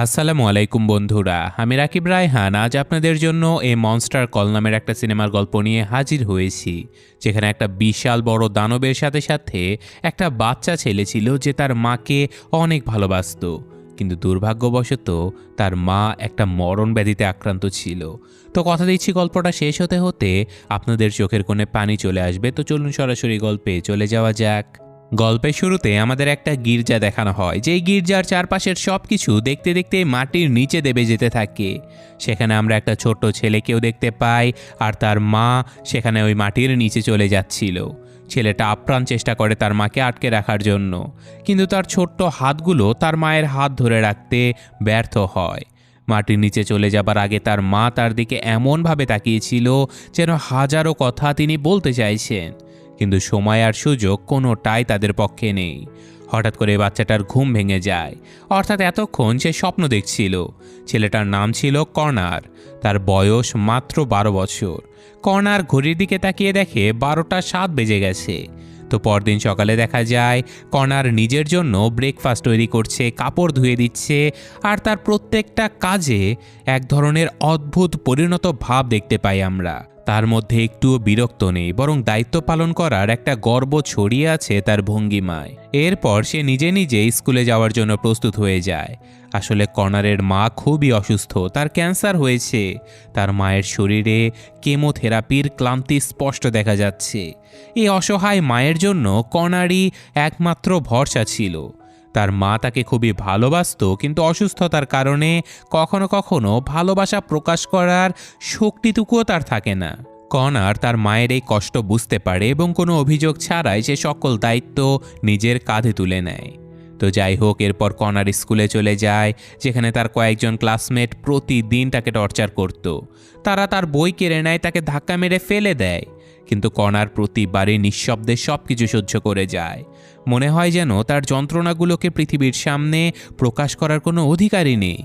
আসসালামু আলাইকুম বন্ধুরা, আমি রাকিব রায়হান, আজ আপনাদের জন্য এই মনস্টার কল নামের একটা সিনেমার গল্প নিয়ে হাজির হয়েছি, যেখানে একটা বিশাল বড় দানবের সাথে সাথে একটা বাচ্চা ছেলে ছিল যে তার মাকে অনেক ভালোবাসতো, কিন্তু দুর্ভাগ্যবশত তার মা একটা মরণ ব্যাধিতে আক্রান্ত ছিল। তো কথা দিচ্ছি গল্পটা শেষ হতে হতে, আপনাদের চোখের কোণে পানি চলে আসবে, তো চলুন সরাসরি গল্পে চলে যাওয়া যাক। গল্পের শুরুতে আমাদের একটা গির্জা দেখানো হয়। যেই গির্জার চারপাশের সব কিছু দেখতে দেখতে মাটির নিচে দেবে যেতে থাকে। সেখানে আমরা একটা ছোট্ট ছেলেকেও দেখতে পাই আর তার মা সেখানে ওই মাটির নিচে চলে যাচ্ছিল। ছেলেটা আপ্রাণ চেষ্টা করে তার মাকে আটকে রাখার জন্য। কিন্তু তার ছোট্ট হাতগুলো তার মায়ের হাত ধরে রাখতে ব্যর্থ হয়। মাটির নিচে চলে যাবার আগে তার মা তার দিকে এমনভাবে তাকিয়েছিল যেন হাজারো কথা তিনি বলতে চাইছেন। কিন্তু সময় আর সুযোগ কোনোটাই তাদের পক্ষে নেই। হঠাৎ করে বাচ্চাটার ঘুম ভেঙে যায়। অর্থাৎ এতক্ষণ সে স্বপ্ন দেখছিল। ছেলেটার নাম ছিল কর্নার তার বয়স মাত্র বারো বছর। কর্নার ঘড়ির দিকে তাকিয়ে দেখে বারোটা সাত বেজে গেছে। তো পরদিন সকালে দেখা যায় কর্নার নিজের জন্য ব্রেকফাস্ট তৈরি করছে, কাপড় ধুয়ে দিচ্ছে আর তার প্রত্যেকটা কাজে এক ধরনের অদ্ভুত পরিণত ভাব দেখতে পাই আমরা। তার মধ্যে একটুও বিরক্ত নেই, বরং দায়িত্ব পালন করার একটা গর্ব ছড়িয়ে আছে তার ভঙ্গিমায়। এরপর সে নিজে নিজে স্কুলে যাওয়ার জন্য প্রস্তুত হয়ে যায়। আসলে কর্নারের মা খুবই অসুস্থ, তার ক্যান্সার হয়েছে। তার মায়ের শরীরে কেমোথেরাপির ক্লান্তি স্পষ্ট দেখা যাচ্ছে। এই অসহায় মায়ের জন্য কর্নারই একমাত্র ভরসা ছিল। তার মা তাকে খুবই ভালোবাসতো, কিন্তু অসুস্থতার কারণে কখনো কখনো ভালোবাসা প্রকাশ করার শক্তিটুকুও তার থাকে না। কনার তার মায়ের এই কষ্ট বুঝতে পারে এবং কোনো অভিযোগ ছাড়াই সে সকল দায়িত্ব নিজের কাঁধে তুলে নেয়। তো যাই হোক, এরপর কনার স্কুলে চলে যায়, যেখানে তার কয়েকজন ক্লাসমেট প্রতিদিন তাকে টর্চার করত। তারা তার বই কেড়ে নেয়, তাকে ধাক্কা মেরে ফেলে দেয়। কিন্তু কণার প্রতিবারই নিঃশব্দে সব কিছু সহ্য করে যায়। মনে হয় যেন তার যন্ত্রণাগুলোকে পৃথিবীর সামনে প্রকাশ করার কোনো অধিকারই নেই।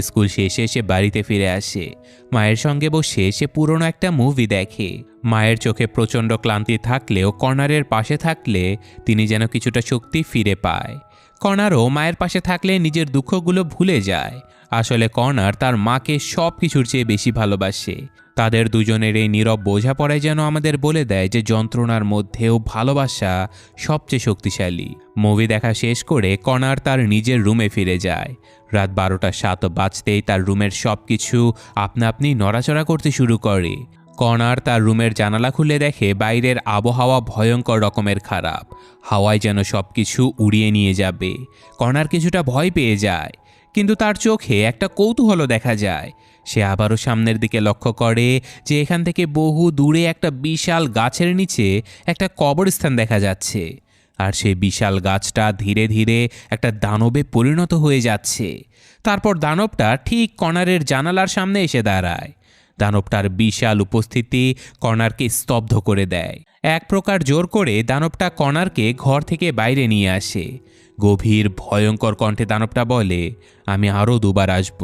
স্কুল শেষে সে বাড়িতে ফিরে আসে। মায়ের সঙ্গে বসে সে পুরনো একটা মুভি দেখে। মায়ের চোখে প্রচণ্ড ক্লান্তি থাকলেও কর্নারের পাশে থাকলে তিনি যেন কিছুটা শক্তি ফিরে পায়। কর্নারও মায়ের পাশে থাকলে নিজের দুঃখগুলো ভুলে যায়। আসলে কর্নার তার মাকে সব কিছুর চেয়ে বেশি ভালোবাসে। তাদের দুজনের এই নীরব বোঝাপড়ায় যেন আমাদের বলে দেয় যে যন্ত্রণার মধ্যেও ভালোবাসা সবচেয়ে শক্তিশালী। মুভি দেখা শেষ করে কর্নার তার নিজের রুমে ফিরে যায়। রাত বারোটা সাত বাজতেই তার রুমের সব কিছু আপনা আপনি নড়াচড়া করতে শুরু করে। কর্নার তার রুমের জানালা খুলে দেখে বাইরের আবহাওয়া ভয়ঙ্কর রকমের খারাপ। হাওয়ায় যেন সব কিছু উড়িয়ে নিয়ে যাবে। কর্নার কিছুটা ভয় পেয়ে যায়। কিন্তু তার চোখে একটা কৌতূহলও দেখা যায়। সে আবারও সামনের দিকে লক্ষ্য করে যে এখান থেকে বহু দূরে একটা বিশাল গাছের নিচে একটা কবরস্থান দেখা যাচ্ছে। আর সেই বিশাল গাছটা ধীরে ধীরে একটা দানবে পরিণত হয়ে যাচ্ছে। তারপর দানবটা ঠিক কর্নারের জানালার সামনে এসে দাঁড়ায়। দানবটার বিশাল উপস্থিতি কর্নারকে স্তব্ধ করে দেয়। এক প্রকার জোর করে দানবটা কর্নারকে ঘর থেকে বাইরে নিয়ে আসে। গভীর, ভয়ঙ্কর কণ্ঠে দানবটা বলে, আমি আরও দুবার আসব,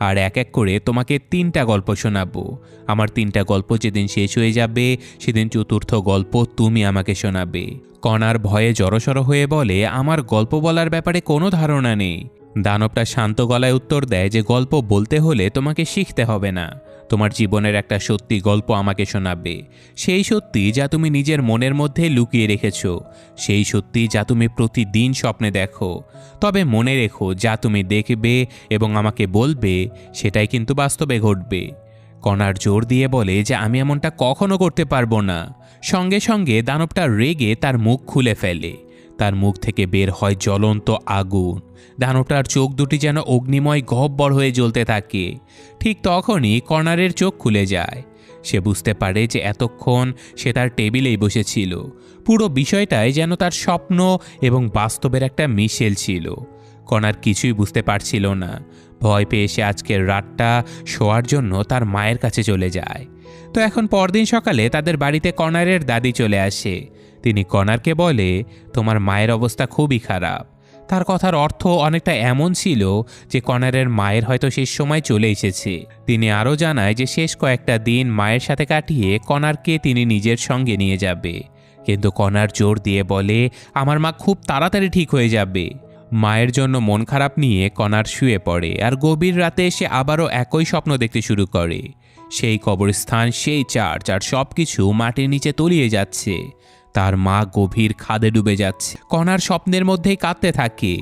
আর এক এক করে তোমাকে তিনটা গল্প শোনাবো। আমার তিনটা গল্প যেদিন শেষ হয়ে যাবে, সেদিন চতুর্থ গল্প তুমি আমাকে শোনাবে। কণার ভয়ে জড়সড় হয়ে বলে, আমার গল্প বলার ব্যাপারে কোনো ধারণা নেই। দানবটা শান্ত গলায় উত্তর দেয় যে, গল্প বলতে হলে তোমাকে শিখতে হবে না। তোমার জীবনের একটা সত্যি গল্প আমাকে শোনাবে। সেই সত্যি যা তুমি নিজের মনের মধ্যে লুকিয়ে রেখেছ। সেই সত্যি যা তুমি প্রতিদিন স্বপ্নে দেখো। তবে মনে রেখো, যা তুমি দেখবে এবং আমাকে বলবে, সেটাই কিন্তু বাস্তবে ঘটবে। কণার জোর দিয়ে বলে যে, আমি এমনটা কখনো করতে পারব না। সঙ্গে সঙ্গে দানবটা রেগে তার মুখ খুলে ফেলে। তার মুখ থেকে বের হয় জ্বলন্ত আগুন। দানবটার চোখ দুটি যেন অগ্নিময় গহ্বর হয়ে জ্বলতে থাকে। ঠিক তখনই কর্নারের চোখ খুলে যায়। সে বুঝতে পারে যে এতক্ষণ সে তার টেবিলেই বসেছিল। পুরো বিষয়টাই যেন তার স্বপ্ন এবং বাস্তবের একটা মিশেল ছিল। কর্নার কিছুই বুঝতে পারছিল না। ভয় পেয়ে সে আজকের রাতটা শোয়ার জন্য তার মায়ের কাছে চলে যায়। তো এখন পরদিন সকালে তাদের বাড়িতে কর্নারের দাদি চলে আসে। তিনি কর্নারকে বলে, তোমার মায়ের অবস্থা খুবই খারাপ। তার কথার অর্থ অনেকটা এমন ছিল যে কর্নারের মায়ের হয়তো শেষ সময় চলে এসেছে। তিনি আরও জানায় যে শেষ কয়েকটা দিন মায়ের সাথে কাটিয়ে কর্নারকে তিনি নিজের সঙ্গে নিয়ে যাবে। কিন্তু কর্নার জোর দিয়ে বলে, আমার মা খুব তাড়াতাড়ি ঠিক হয়ে যাবে। মায়ের জন্য মন খারাপ নিয়ে কণার শুয়ে পড়ে আর গভীর রাতে সে আবারও একই স্বপ্ন দেখতে শুরু করে। সেই কবরস্থান, সেই চার্চ আর সব কিছু মাটির নিচে তলিয়ে যাচ্ছে। তার মা গভীর খাদে ডুবে যাচ্ছে। কণার স্বপ্নের মধ্যেই কাঁদতে থাকে।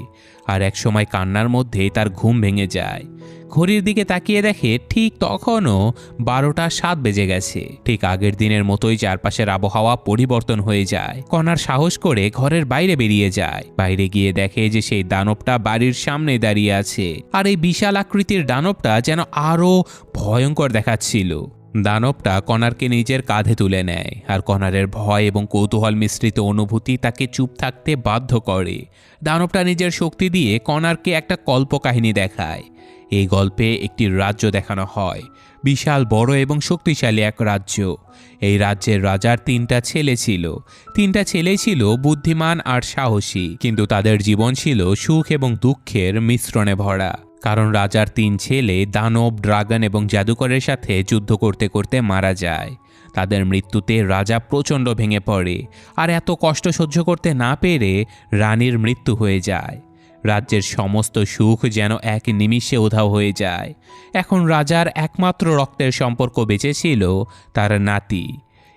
আর একসময় কান্নার মধ্যেই তার ঘুম ভেঙে যায়। ঘড়ির দিকে তাকিয়ে দেখে ঠিক তখনও বারোটা সাত বেজে গেছে। ঠিক আগের দিনের মতোই চারপাশের আবহাওয়া পরিবর্তন হয়ে যায়। কণার সাহস করে ঘরের বাইরে বেরিয়ে যায়। বাইরে গিয়ে দেখে যে সেই দানবটা বাড়ির সামনে দাঁড়িয়ে আছে। আর এই বিশাল আকৃতির দানবটা যেন আরও ভয়ঙ্কর দেখাচ্ছিল। দানবটা কণারকে নিজের কাঁধে তুলে নেয়, আর কণারের ভয় এবং কৌতূহল মিশ্রিত অনুভূতি তাকে চুপ থাকতে বাধ্য করে। দানবটা নিজের শক্তি দিয়ে কণারকে একটা কল্পকাহিনী দেখায়। এই গল্পে একটি রাজ্য দেখানো হয়, বিশাল, বড় এবং শক্তিশালী এক রাজ্য। এই রাজ্যের রাজার তিনটা ছেলে ছিল। তিনটা ছেলে ছিল বুদ্ধিমান আর সাহসী, কিন্তু তাদের জীবন ছিল সুখ এবং দুঃখের মিশ্রণে ভরা। কারণ রাজার তিন ছেলে দানব, ড্রাগন এবং জাদুকরের সাথে যুদ্ধ করতে করতে মারা যায়। তাদের মৃত্যুতে রাজা প্রচণ্ড ভেঙে পড়ে। আর এত কষ্ট সহ্য করতে না পেরে রানীর মৃত্যু হয়ে যায়। রাজ্যের সমস্ত সুখ যেন এক নিমিষে উধাও হয়ে যায়। এখন রাজার একমাত্র রক্তের সম্পর্ক বেঁচে ছিল তার নাতি।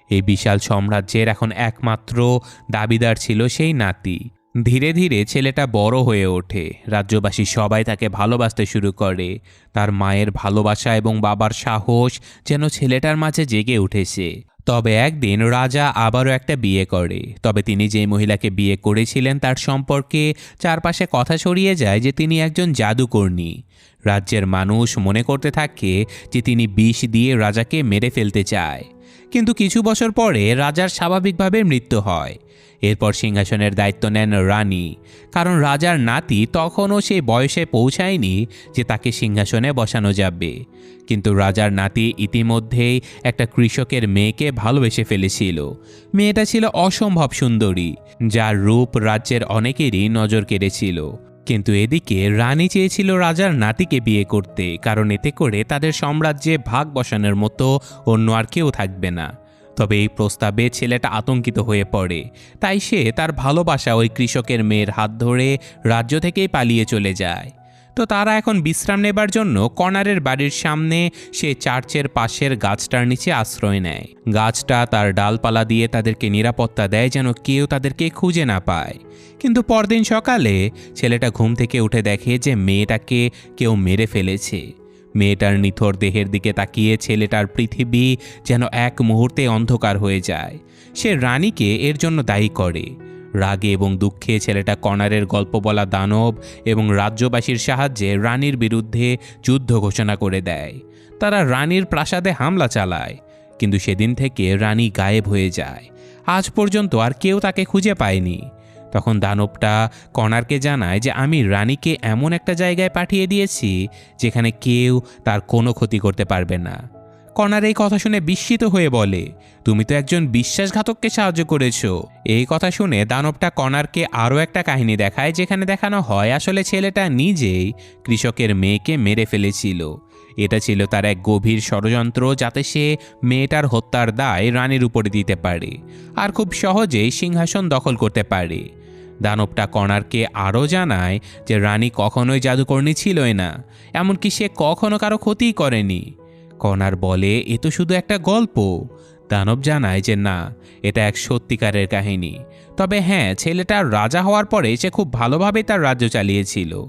এই বিশাল সাম্রাজ্যের এখন একমাত্র দাবিদার ছিল সেই নাতি। ধীরে ধীরে ছেলেটা বড় হয়ে ওঠে। রাজ্যবাসী সবাই তাকে ভালোবাসতে শুরু করে। তার মায়ের ভালোবাসা এবং বাবার সাহস যেন ছেলেটার মাঝে জেগে উঠেছে। তবে একদিন রাজা আবারও একটা বিয়ে করে। তবে তিনি যে মহিলাকে বিয়ে করেছিলেন তার সম্পর্কে চারপাশে কথা ছড়িয়ে যায় যে তিনি একজন জাদুকর্ণী। রাজ্যের মানুষ মনে করতে থাকে যে তিনি বিষ দিয়ে রাজাকে মেরে ফেলতে চায়। কিন্তু কিছু বছর পরে রাজার স্বাভাবিকভাবে মৃত্যু হয়। এরপর সিংহাসনের দায়িত্ব নেন রানী। কারণ রাজার নাতি তখনও সেই বয়সে পৌঁছায়নি যে তাকে সিংহাসনে বসানো যাবে। কিন্তু রাজার নাতি ইতিমধ্যেই একটা কৃষকের মেয়েকে ভালোবেসে ফেলেছিল। মেয়েটা ছিল অসম্ভব সুন্দরী, যার রূপ রাজ্যের অনেকেরই নজর কেড়েছিল। কিন্তু এদিকে রানী চেয়েছিল রাজার নাতিকে বিয়ে করতে, কারণ এতে করে তাদের সাম্রাজ্যে ভাগ বসানোর মতো অন্য আর কেউ থাকবে না। তবে এই প্রস্তাবে ছেলেটা আতঙ্কিত হয়ে পড়ে। তাই সে তার ভালোবাসা ওই কৃষকের মেয়ের হাত ধরে রাজ্য থেকেই পালিয়ে চলে যায়। তো তারা এখন বিশ্রাম নেবার জন্য কর্নারের বাড়ির সামনে সে চার্চের পাশের গাছটার নিচে আশ্রয় নেয়। গাছটা তার ডালপালা দিয়ে তাদেরকে নিরাপত্তা দেয় যেন কেউ তাদেরকে খুঁজে না পায়। কিন্তু পরদিন সকালে ছেলেটা ঘুম থেকে উঠে দেখে যে মেয়েটাকে কেউ মেরে ফেলেছে। মেয়েটার নিথর দেহের দিকে তাকিয়ে ছেলেটার পৃথিবী যেন এক মুহূর্তে অন্ধকার হয়ে যায়। সে রানীকে এর জন্য দায়ী করে। রাগে এবং দুঃখে ছেলেটা কর্নারের গল্প বলা দানব এবং রাজ্যবাসীর সাহায্যে রানীর বিরুদ্ধে যুদ্ধ ঘোষণা করে দেয়। তারা রানীর প্রাসাদে হামলা চালায়, কিন্তু সেদিন থেকে রানী গায়েব হয়ে যায়। আজ পর্যন্ত আর কেউ তাকে খুঁজে পায়নি। তখন দানবটা কণারকে জানায় যে আমি রানীকে এমন একটা জায়গায় পাঠিয়ে দিয়েছি যেখানে কেউ তার কোনো ক্ষতি করতে পারবে না। কণার এই কথা শুনে বিস্মিত হয়ে বলে, তুমি তো একজন বিশ্বাসঘাতককে সাহায্য করেছ। এই কথা শুনে দানবটা কণারকে আরও একটা কাহিনী দেখায় যেখানে দেখানো হয় আসলে ছেলেটা নিজেই কৃষকের মেয়েকে মেরে ফেলেছিল। এটা ছিল তার এক গভীর ষড়যন্ত্র যাতে সে মেয়েটার হত্যার দায় রানীর উপরে দিতে পারে আর খুব সহজেই সিংহাসন দখল করতে পারে। দানবটা কণারকে আরও জানায় যে রানী কখনোই জাদুকর্ণী ছিলই না, এমনকি সে কখনো কারও ক্ষতিই করেনি। কণার বলে, এ তো শুধু একটা গল্প। দানব জানায় যে, না, এটা এক সত্যিকারের কাহিনী। তবে হ্যাঁ ছেলেটা রাজা হওয়ার পরে সে খুব ভালোভাবে তার রাজ্য চালিয়েছিল।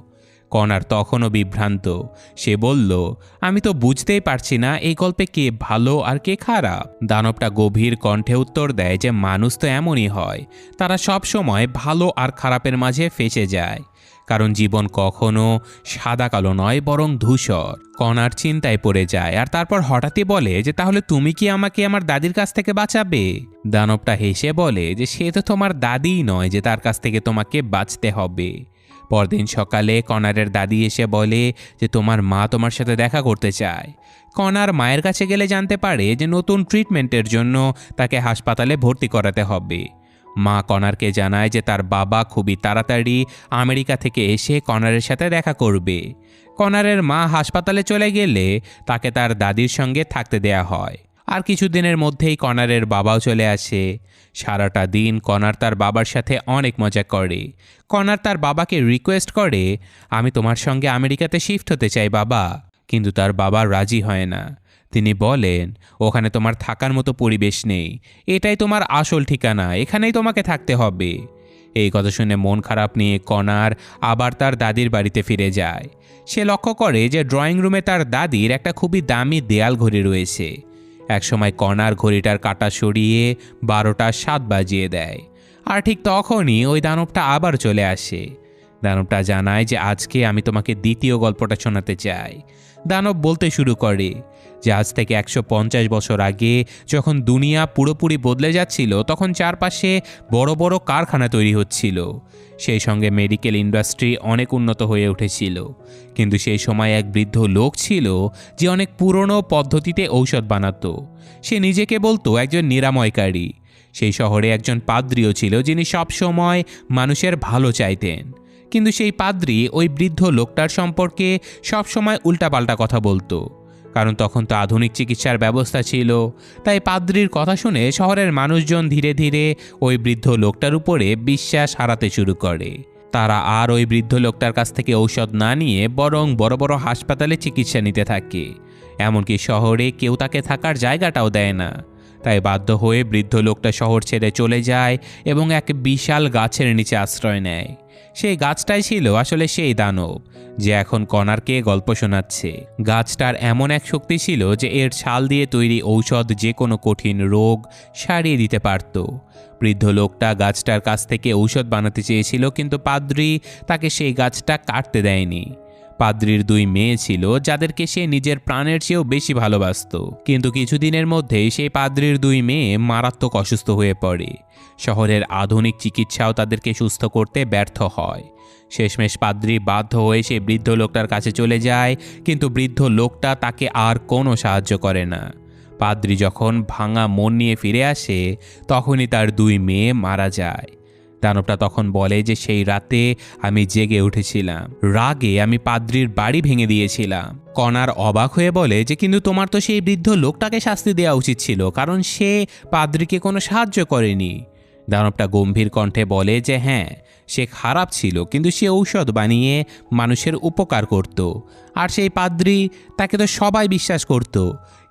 কণার তখনও বিভ্রান্ত। সে বলল, আমি তো বুঝতেই পারছি না এই গল্পে কে ভালো আর কে খারাপ। দানবটা গভীর কণ্ঠে উত্তর দেয় যে, মানুষ তো এমনই হয়। তারা সব সময় ভালো আর খারাপের মাঝে ফেঁসে যায়। কারণ জীবন কখনো সাদা কালো নয়, বরং ধূসর। কণার চিন্তায় পড়ে যায়। আর তারপর হঠাৎই বলে যে, তাহলে তুমি কি আমাকে আমার দাদির কাছ থেকে বাঁচাবে? দানবটা হেসে বলে যে, সে তো তোমার দাদিই নয় যে, তার কাছ থেকে তোমাকে বাঁচতে হবে। পরদিন সকালে কনারের দাদি এসে বলে যে তোমার মা তোমার সাথে দেখা করতে চায়। কনার মায়ের কাছে গেলে জানতে পারে যে নতুন ট্রিটমেন্টের জন্য তাকে হাসপাতালে ভর্তি করাতে হবে। মা কনারকে জানায় যে তার বাবা খুবই তাড়াতাড়ি আমেরিকা থেকে এসে কনারের সাথে দেখা করবে। কনারের মা হাসপাতালে চলে গেলে তাকে তার দাদির সঙ্গে থাকতে দেয়া হয়। আর কিছুদিনের মধ্যেই কনারের বাবাও চলে আসে। সারাটা দিন কনার তার বাবার সাথে অনেক মজা করে। কনার তার বাবাকে রিকোয়েস্ট করে, আমি তোমার সঙ্গে আমেরিকাতে শিফট হতে চাই বাবা। কিন্তু তার বাবা রাজি হয় না। তিনি বলেন, ওখানে তোমার থাকার মতো পরিবেশ নেই। এটাই তোমার আসল ঠিকানা। এখানেই তোমাকে থাকতে হবে। এই কথা শুনে মন খারাপ নিয়ে কনার আবার তার দাদির বাড়িতে ফিরে যায়। সে লক্ষ্য করে যে ড্রয়িং রুমে তার দাদির একটা খুবই দামি দেয়াল ঘড়ি রয়েছে। একসময় কণার ঘড়িটার কাটা সরিয়ে বারোটা সাত বাজিয়ে দেয়। আর ঠিক তখনই ওই দানবটা আবার চলে আসে। দানবটা জানায় যে আজকে আমি তোমাকে দ্বিতীয় গল্পটা শোনাতে চাই। দানব বলতে শুরু করে যে আজ থেকে একশো পঞ্চাশ বছর আগে যখন দুনিয়া পুরোপুরি বদলে যাচ্ছিল, তখন চারপাশে বড় বড় কারখানা তৈরি হচ্ছিল। সেই সঙ্গে মেডিকেল ইন্ডাস্ট্রি অনেক উন্নত হয়ে উঠেছিল। কিন্তু সেই সময় এক বৃদ্ধ লোক ছিল যে অনেক পুরনো পদ্ধতিতে ঔষধ বানাতো। সে নিজেকে বলতো একজন নিরাময়কারী। সেই শহরে একজন পাদ্রিও ছিল যিনি সবসময় মানুষের ভালো চাইতেন। কিন্তু সেই পাদ্রি ওই বৃদ্ধ লোকটার সম্পর্কে সবসময় উল্টাপাল্টা কথা বলতো। কারণ তখন তো আধুনিক চিকিৎসার ব্যবস্থা ছিল। তাই পাদ্রির কথা শুনে শহরের মানুষজন ধীরে ধীরে ওই বৃদ্ধ লোকটার উপরে বিশ্বাস হারাতে শুরু করে। তারা আর ওই বৃদ্ধ লোকটার কাছ থেকে ঔষধ না নিয়ে বরং বড় বড় হাসপাতালে চিকিৎসা নিতে থাকে। এমনকি শহরে কেউ তাকে থাকার জায়গাটাও দেয় না। তাই বাধ্য হয়ে বৃদ্ধ লোকটা শহর ছেড়ে চলে যায় এবং এক বিশাল গাছের নিচে আশ্রয় নেয়। সেই গাছটাই ছিল আসলে সেই দানব, যে এখন কনারকে গল্প শোনাচ্ছে। গাছটার এমন এক শক্তি ছিল যে এর ছাল দিয়ে তৈরি ঔষধ যে কোনো কঠিন রোগ সারিয়ে দিতে পারত। বৃদ্ধ লোকটা গাছটার কাছ থেকে ঔষধ বানাতে চেয়েছিল, কিন্তু পাদ্রি তাকে সেই গাছটা কাটতে দেয়নি। পাদ্রির দুই মেয়ে ছিল, যাদেরকে সে নিজের প্রাণের চেয়েও বেশি ভালোবাসত। কিন্তু কিছুদিনের মধ্যেই সেই পাদ্রির দুই মেয়ে মারাত্মক অসুস্থ হয়ে পড়ে। শহরের আধুনিক চিকিৎসাও তাদেরকে সুস্থ করতে ব্যর্থ হয়। শেষমেশ পাদ্রি বাধ্য হয়ে সে বৃদ্ধ লোকটার কাছে চলে যায়, কিন্তু বৃদ্ধ লোকটা তাকে আর কোনো সাহায্য করে না। পাদ্রি যখন ভাঙা মন নিয়ে ফিরে আসে, তখনই তার দুই মেয়ে মারা যায়। দানবটা তখন বলে যে, সেই রাতে আমি জেগে উঠেছিলাম। রাগে আমি পাদ্রির বাড়ি ভেঙে দিয়েছিলাম। কনার অবাক হয়ে বলে যে, কিন্তু তোমার তো সেই বৃদ্ধ লোকটাকে শাস্তি দেওয়া উচিত ছিল, কারণ সে পাদ্রিকে কোনো সাহায্য করেনি। দানবটা গম্ভীর কণ্ঠে বলে যে হ্যাঁ সে খারাপ ছিল, কিন্তু সে ঔষধ বানিয়ে মানুষের উপকার করত। আর সেই পাদ্রি তাকে তো সবাই বিশ্বাস করত,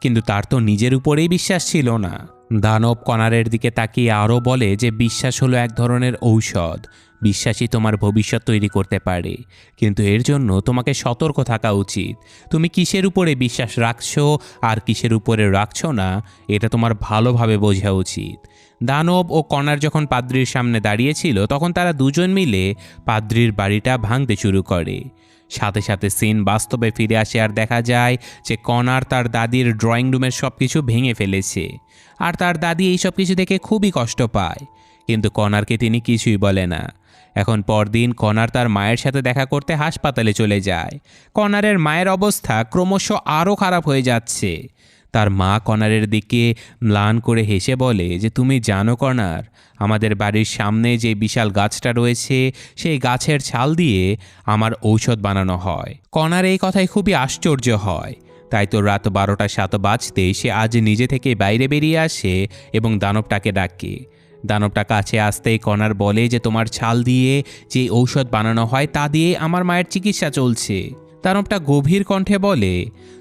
কিন্তু তার তো নিজের উপরেই বিশ্বাস ছিল না। দানব কনারের দিকে তাকিয়ে আরও বলে যে বিশ্বাস হলো এক ধরনের ঔষধ। বিশ্বাসই তোমার ভবিষ্যৎ তৈরি করতে পারে। কিন্তু এর জন্য তোমাকে সতর্ক থাকা উচিত। তুমি কিসের উপরে বিশ্বাস রাখছো আর কিসের উপরে রাখছো না, এটা তোমার ভালোভাবে বোঝা উচিত। দানব ও কনার যখন পাদ্রির সামনে দাঁড়িয়েছিল, তখন তারা দুজন মিলে পাদ্রির বাড়িটা ভাঙতে শুরু করে। সাথে সাথে সিন বাস্তবে ফিরে আসে আর দেখা যায় যে কনার তার দাদির ড্রয়িং রুমের সব কিছু ভেঙে ফেলেছে। আর তার দাদি এই সব কিছু দেখে খুবই কষ্ট পায়। কিন্তু কনারকে তিনি কিছুই বলে না। এখন পরদিন কনার তার মায়ের সাথে দেখা করতে হাসপাতালে চলে যায়। কনারের মায়ের অবস্থা ক্রমশ আরও খারাপ হয়ে যাচ্ছে। তার মা কনারের দিকে ম্লান করে হেসে বলে যে, তুমি জানো কনার, আমাদের বাড়ির সামনে যে বিশাল গাছটা রয়েছে, সেই গাছের ছাল দিয়ে আমার ঔষধ বানানো হয়। কনার এই কথায় খুবই আশ্চর্য হয়। তাই তো রাত বারোটা সাত বাজতে সে আজ নিজে থেকে বাইরে বেরিয়ে আসে এবং দানবটাকে ডাকে। দানবটা কাছে আসতেই কনার বলে যে, তোমার ছাল দিয়ে যে ঔষধ বানানো হয়, তা দিয়ে আমার মায়ের চিকিৎসা চলছে। দানবটা গভীর কণ্ঠে বলে,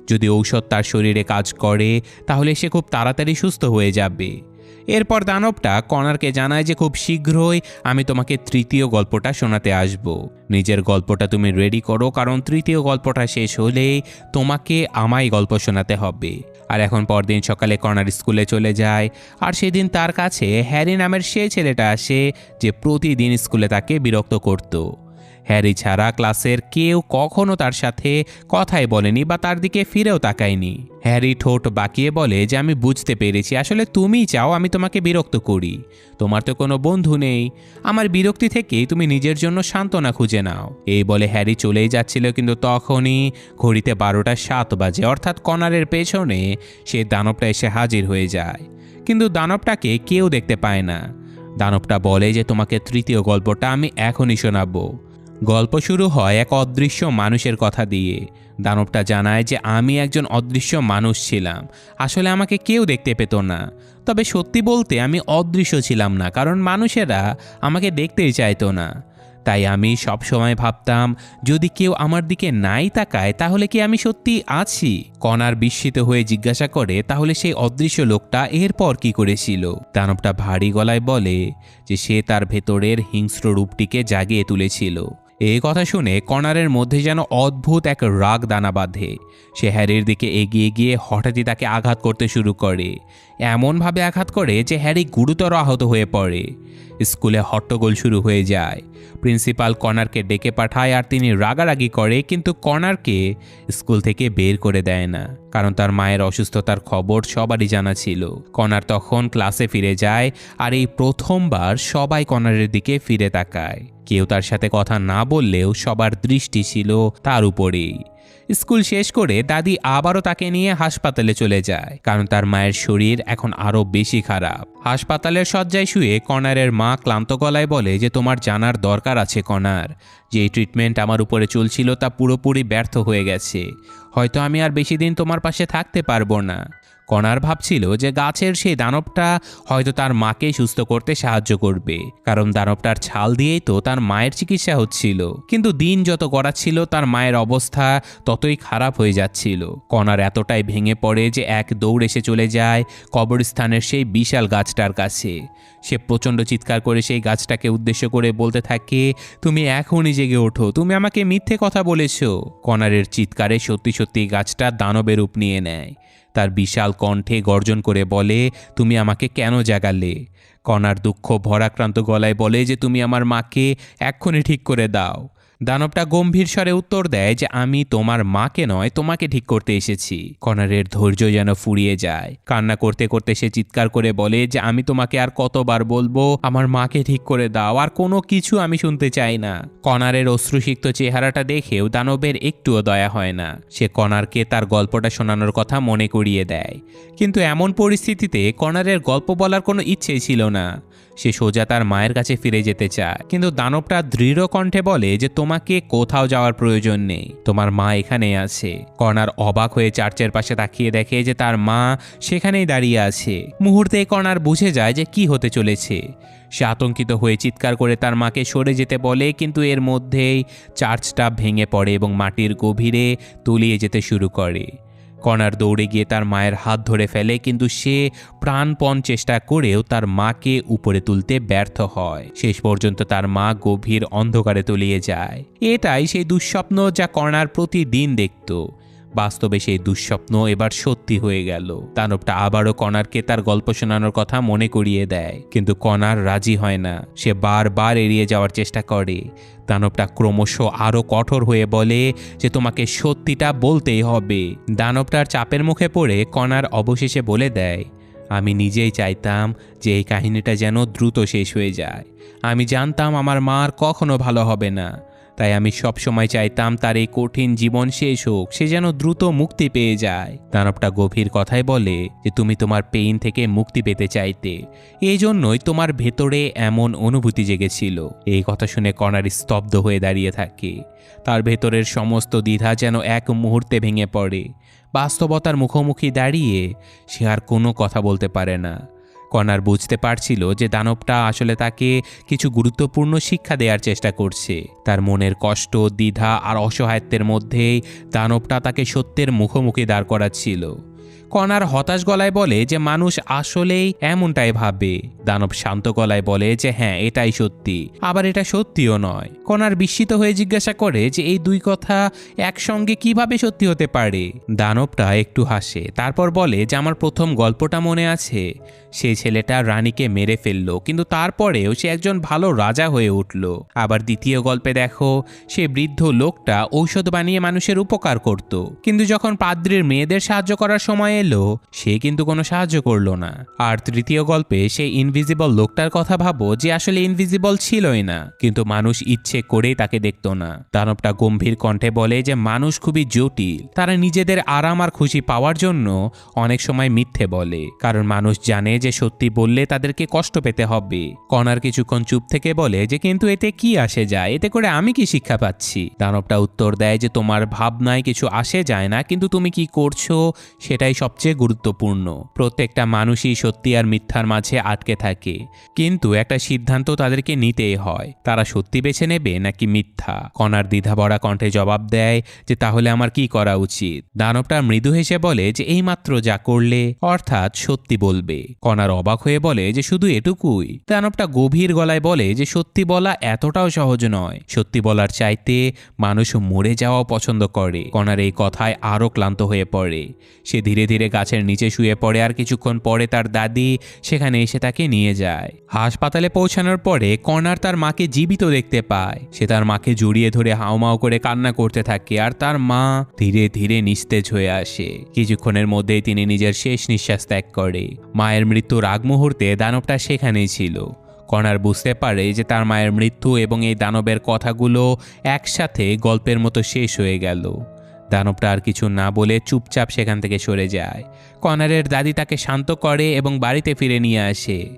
যদি ঔষধ তার শরীরে কাজ করে, তাহলে সে খুব তাড়াতাড়ি সুস্থ হয়ে যাবে। এরপর দানবটা কনারকে জানায় যে খুব শীঘ্রই আমি তোমাকে তৃতীয় গল্পটা শোনাতে আসব। নিজের গল্পটা তুমি রেডি করো, কারণ তৃতীয় গল্পটা শেষ হলে তোমাকে আমায় গল্প শোনাতে হবে। আর এখন পরদিন সকালে কর্নার স্কুলে চলে যায়, আর সেদিন তার কাছে হ্যারি নামের সে ছেলেটা আসে, যে প্রতিদিন স্কুলে তাকে বিরক্ত করতো। হ্যারি ছাড়া ক্লাসের কেউ কখনো তার সাথে কথাই বলেনি বা তার দিকে ফিরেও তাকায়নি। হ্যারি ঠোঁট বাঁকিয়ে বলে যে, আমি বুঝতে পেরেছি। আসলে তুমি চাও আমি তোমাকে বিরক্ত করি। তোমার তো কোনো বন্ধু নেই। আমার বিরক্তি থেকেই তুমি নিজের জন্য সান্ত্বনা খুঁজে নাও। এই বলে হ্যারি চলেই যাচ্ছিল, কিন্তু তখনই ঘড়িতে বারোটা সাত বাজে। অর্থাৎ কনারের পেছনে সে দানবটা এসে হাজির হয়ে যায়। কিন্তু দানবটাকে কেউ দেখতে পায় না। দানবটা বলে যে, তোমাকে তৃতীয় গল্পটা আমি এখনই শোনাবো। গল্প শুরু হয় এক অদৃশ্য মানুষের কথা দিয়ে। দানবটা জানায় যে, আমি একজন অদৃশ্য মানুষ ছিলাম। আসলে আমাকে কেউ দেখতে পেত না। তবে সত্যি বলতে আমি অদৃশ্য ছিলাম না, কারণ মানুষেরা আমাকে দেখতেই চাইতো না। তাই আমি সব সময় ভাবতাম, যদি কেউ আমার দিকে নাই তাকায়, তাহলে কি আমি সত্যি আছি? কনার বিস্মিত হয়ে জিজ্ঞাসা করে, তাহলে সেই অদৃশ্য লোকটা এরপর কি করেছিল? দানবটা ভারী গলায় বলে যে, সে তার ভেতরের হিংস্র রূপটিকে জাগিয়ে তুলেছিল। এই কথা শুনে কর্নারের মধ্যে যেন অদ্ভুত এক রাগ দানা বাঁধে। সে হ্যারির দিকে এগিয়ে গিয়ে হঠাৎই তাকে আঘাত করতে শুরু করে। এমনভাবে আঘাত করে যে হ্যারি গুরুতর আহত হয়ে পড়ে। স্কুলে হট্টগোল শুরু হয়ে যায়। প্রিন্সিপাল কর্নারকে ডেকে পাঠায় আর তিনি রাগারাগি করে, কিন্তু কর্নারকে স্কুল থেকে বের করে দেয় না, কারণ তার মায়ের অসুস্থতার খবর সবারই জানা ছিল। কর্নার তখন ক্লাসে ফিরে যায় আর এই প্রথমবার সবাই কর্নারের দিকে ফিরে তাকায়। কেউ তার সাথে কথা না বললেও সবার দৃষ্টি ছিল তার উপরেই। স্কুল শেষ করে দাদি আবারও তাকে নিয়ে হাসপাতালে চলে যায়, কারণ তার মায়ের শরীর এখন আরও বেশি খারাপ। হাসপাতালের শয্যায় শুয়ে কনারের মা ক্লান্ত গলায় বলে যে, তোমার জানার দরকার আছে কনার যে ট্রিটমেন্ট আমার উপরে চলছিল তা পুরোপুরি ব্যর্থ হয়ে গেছে। হয়তো আমি আর বেশি দিন তোমার পাশে থাকতে পারব না। কণার ভাবছিল যে গাছের সেই দানবটা হয়তো তার মাকে সুস্থ করতে সাহায্য করবে। কারণ দানবটার ছাল দিয়েই তো তার মায়ের চিকিৎসা হচ্ছিল। কিন্তু দিন যত গড়াচ্ছিল, তার মায়ের অবস্থা ততই খারাপ হয়ে যাচ্ছিল। কণার এতটাই ভেঙে পড়ে যে এক দৌড় এসে চলে যায় কবরস্থানের সেই বিশাল গাছটার কাছে। সে প্রচণ্ড চিৎকার করে সেই গাছটাকে উদ্দেশ্য করে বলতে থাকে, তুমি এখনই জেগে ওঠো, তুমি আমাকে মিথ্যে কথা বলেছ। কণারের চিৎকারে সত্যি সত্যি গাছটা দানবের রূপ নিয়ে নেয়। তার বিশাল কণ্ঠে গর্জন করে বলে, তুমি আমাকে কেন জাগালে? কণার দুঃখ ভরাক্রান্ত গলায় বলে যে, তুমি আমার মাকে এক্ষুনি ঠিক করে দাও। দানবটা গম্ভীর স্বরে উত্তর দেয় যে, আমি তোমার মাকে নয়, তোমাকে ঠিক করতে এসেছি। কর্নারের ধৈর্য যেন ফুরিয়ে যায়। কান্না করতে করতে সে চিৎকার করে বলে যে, আমি তোমাকে আর কতবার বলব? আমার মাকে ঠিক করে দাও, আর কোনো কিছু আমি শুনতে চাই না। কর্নারের অশ্রুসিক্ত চেহারাটা দেখেও দানবের একটুও দয়া হয় না। সে কর্নারকে তার গল্পটা শোনানোর কথা মনে করিয়ে দেয়। কিন্তু এমন পরিস্থিতিতে কর্নারের গল্প বলার কোনো ইচ্ছে ছিল না। সে সোজা তার মায়ের কাছে ফিরে যেতে চায়। কিন্তু দানবটা দৃঢ় কণ্ঠে বলে যে, তোমাকে কোথাও যাওয়ার প্রয়োজন নেই। তোমার মা এখানেই আছে। কর্নার অবাক হয়ে চার্চের পাশে তাকিয়ে দেখে যে, তার মা সেখানেই দাঁড়িয়ে আছে। মুহূর্তে কর্নার বুঝে যায় যে, কি হতে চলেছে। সে আতঙ্কিত হয়ে চিৎকার করে তার মাকে সরে যেতে বলে, কিন্তু এর মধ্যেই চার্চটা ভেঙে পড়ে এবং মাটির গভীরে তলিয়ে যেতে শুরু করে। কর্নার দৌড়ে গিয়ে তার মায়ের হাত ধরে ফেলে, কিন্তু সে প্রাণপণ চেষ্টা করেও তার মাকে উপরে তুলতে ব্যর্থ হয়। শেষ পর্যন্ত তার মা গভীর অন্ধকারে তলিয়ে যায়। এটাই সেই দুঃস্বপ্ন যা কনার প্রতিদিন দেখত। বাস্তবে সেই দুঃস্বপ্ন এবার সত্যি হয়ে গেল। দানবটা আবারও কণারকে তার গল্প শোনানোর কথা মনে করিয়ে দেয়। কিন্তু কণার রাজি হয় না। সে বারবার এড়িয়ে যাওয়ার চেষ্টা করে। দানবটা ক্রমশ আরও কঠোর হয়ে বলে যে তোমাকে সত্যিটা বলতেই হবে। দানবটার চাপের মুখে পড়ে কণার অবশেষে বলে দেয়, আমি নিজেই চাইতাম যে এই কাহিনীটা যেন দ্রুত শেষ হয়ে যায়। আমি জানতাম আমার মার কখনো ভালো হবে না। তাই আমি সব সময় চাইতাম তার এই কঠিন জীবন শেষ হোক, সে যেন দ্রুত মুক্তি পেয়ে যায়। দানবটা গভীর কথায় বলে যে, তুমি তোমার পেইন থেকে মুক্তি পেতে চাইতে। এই জন্যই তোমার ভেতরে এমন অনুভূতি জেগেছিল। এই কথা শুনে কর্নার স্তব্ধ হয়ে দাঁড়িয়ে থাকে। তার ভেতরের সমস্ত দ্বিধা যেন এক মুহূর্তে ভেঙে পড়ে। বাস্তবতার মুখোমুখি দাঁড়িয়ে সে আর কোনো কথা বলতে পারে না। কর্নার বুঝতে পারছিল যে দানবটা আসলে তাকে কিছু গুরুত্বপূর্ণ শিক্ষা দেওয়ার চেষ্টা করছে। তার মনের কষ্ট, দ্বিধা আর অসহায়ত্বের মধ্যেই দানবটা তাকে সত্যের মুখোমুখি দাঁড় করাচ্ছিল। কণার হতাশ গলায় বলে যে মানুষ আসলেই এমনটাই ভাবে দানব শান্ত গলায় বলে যে হ্যাঁ এটাই সত্যি। আবার এটা সত্যিও নয়। কণার বিস্মিত হয়ে জিজ্ঞাসা করে যে এই দুই কথা একসঙ্গে কীভাবে সত্যি হতে পারে? দানবটা একটু হাসে, তারপর বলে যে আমার প্রথম গল্পটা মনে আছে। সেই ছেলেটা রানীকে মেরে ফেলল, কিন্তু তারপরেও সে একজন ভালো রাজা হয়ে উঠল। আবার দ্বিতীয় গল্পে দেখো, সে বৃদ্ধ লোকটা ঔষধ বানিয়ে মানুষের উপকার করত। কিন্তু যখন পাদ্রির মেয়েদের সাহায্য করার সময় এলো, সে কিন্তু কোনো সাহায্য করল না। আর তৃতীয় গল্পে সেই ইনভিজিবল লোকটার কথা ভাবো যে আসলে ইনভিজিবল ছিলই না। কিন্তু মানুষ ইচ্ছে করেই তাকে দেখতো না। দানবটা গম্ভীর কণ্ঠে বলে যে মানুষ খুবই জটিল। তারা নিজেদের আরাম আর খুশি পাওয়ার জন্য অনেক সময় মিথ্যে বলে। কারণ মানুষ জানে যে সত্যি বললে তাদেরকে কষ্ট পেতে হবে। কনার কিছুক্ষণ চুপ থেকে বলে যে, কিন্তু এতে কি আসে যায়? এতে করে আমি কি শিক্ষা পাচ্ছি? দানবটা উত্তর দেয় যে, তোমার ভাবনায় কিছু আসে যায় না, কিন্তু তুমি কি করছ? সেটাই সবচেয়ে গুরুত্বপূর্ণ। প্রত্যেকটা মানুষই সত্যি আর মিথ্যার মাঝে আটকে থাকে। কিন্তু একটা সিদ্ধান্ত তাদেরকে নিতেই হয়। তারা সত্যি বেছে নেবে নাকি মিথ্যা? কনার দ্বিধাভরা কণ্ঠে জবাব দেয় যে, তাহলে আমার কি করা উচিত? দানবটা মৃদু হেসে বলে যে, এইমাত্র যা করলে, অর্থাৎ সত্যি বলবে। কনার অবাক হয়ে বলে যে, শুধু এটুকুই। দানবটা গভীর গলায় বলে যে, সত্যি বলা এতটাও সহজ নয়। সত্যি বলার চাইতে মানুষ মরে যাওয়াও পছন্দ করে। কনার এই কথায় আরও ক্লান্ত হয়ে পড়ে। সে ধীরে ধীরে গাছের নিচে শুয়ে পড়ে আর কিছুক্ষণ পরে তার দাদি সেখানে এসে তাকে নিয়ে যায়। হাসপাতালে পৌঁছানোর পরে কর্নার তার মাকে জীবিত দেখতে পায়। সে তার মাকে জড়িয়ে ধরে হাউমাউ করে কান্না করতে থাকে আর তার মা ধীরে ধীরে নিস্তেজ হয়ে আসে। কিছুক্ষণের মধ্যেই তিনি নিজের শেষ নিঃশ্বাস ত্যাগ করে। মায়ের মৃত্যুর আগ মুহূর্তে দানবটা সেখানেই ছিল। কর্নার বুঝতে পারে যে তার মায়ের মৃত্যু এবং এই দানবের কথাগুলো একসাথে গল্পের মতো শেষ হয়ে গেল। দানবটা আর কিছু না বলে চুপচাপ সেখান থেকে সরে যায়। কনারের দাদি তাকে শান্ত করে এবং বাড়িতে ফিরে নিয়ে আসে।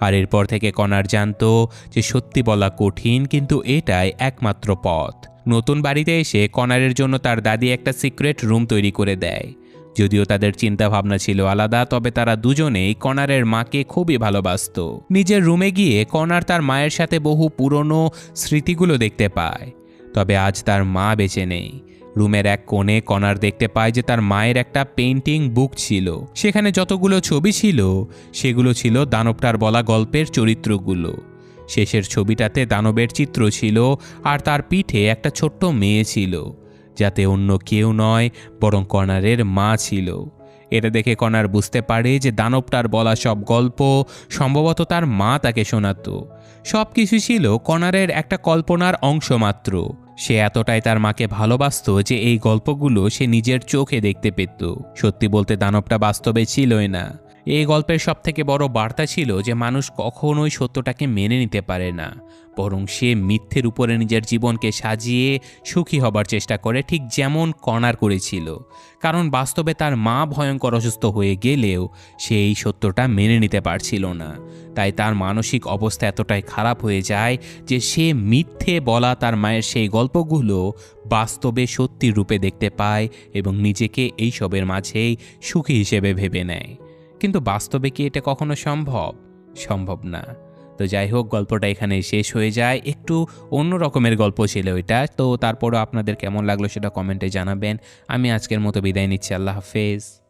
আর এরপর থেকে কনার জানতো যে সত্যি বলা কঠিন, কিন্তু এটাই একমাত্র পথ। নতুন বাড়িতে এসে কনারের জন্য তার দাদি একটা সিক্রেট রুম তৈরি করে দেয়। যদিও তাদের চিন্তা ভাবনা ছিল আলাদা, তবে তারা দুজনেই কনারের মাকে খুবই ভালোবাসত। নিজের রুমে গিয়ে কনার তার মায়ের সাথে বহু পুরনো স্মৃতিগুলো দেখতে পায়। তবে আজ তার মা বেঁচে নেই। রুমের এক কোণে কনার দেখতে পায় যে তার মায়ের একটা পেন্টিং বুক ছিল। সেখানে যতগুলো ছবি ছিল, সেগুলো ছিল দানবটার বলা গল্পের চরিত্রগুলো। শেষের ছবিটাতে দানবের চিত্র ছিল আর তার পিঠে একটা ছোট্ট মেয়ে ছিল, যাতে অন্য কেউ নয়, বরং কর্নারের মা ছিল। এটা দেখে কর্নার বুঝতে পারে যে দানবটার বলা সব গল্প সম্ভবত তার মা তাকে শোনাতো। সব কিছু ছিল কর্নারের একটা কল্পনার অংশ মাত্র। সে এতটাই তার মাকে ভালোবাসত যে এই গল্পগুলো সে নিজের চোখে দেখতে পেত। সত্যি বলতে দানবটা বাস্তবে ছিলই না। এই গল্পের সব থেকে বড় বার্তা ছিল যে মানুষ কখনোই সত্যটাকে মেনে নিতে পারে না, বরং সে মিথ্যের উপরে নিজের জীবনকে সাজিয়ে সুখী হবার চেষ্টা করে ঠিক যেমন কর্নার করেছিল কারণ বাস্তবে তার মা ভয়ঙ্কর অসুস্থ হয়ে গেলেও সে এই সত্যটা মেনে নিতে পারছিল না। তাই তার মানসিক অবস্থা এতটাই খারাপ হয়ে যায় যে সে মিথ্যে বলা তার মায়ের সেই গল্পগুলো বাস্তবে সত্যি রূপে দেখতে পায় এবং নিজেকে এইসবের মাঝেই সুখী হিসেবে ভেবে নেয়। কিন্তু বাস্তবে কি এটা কখনো সম্ভব? সম্ভব না। তো যাই হোক, গল্পটা এখানে শেষ হয়ে যায়। একটু অন্য রকমের গল্প ছিল এটা। তো তারপরও আপনাদের কেমন লাগল সেটা কমেন্টে জানাবেন। আমি আজকের মতো বিদায় নিচ্ছি। আল্লাহ হাফেজ।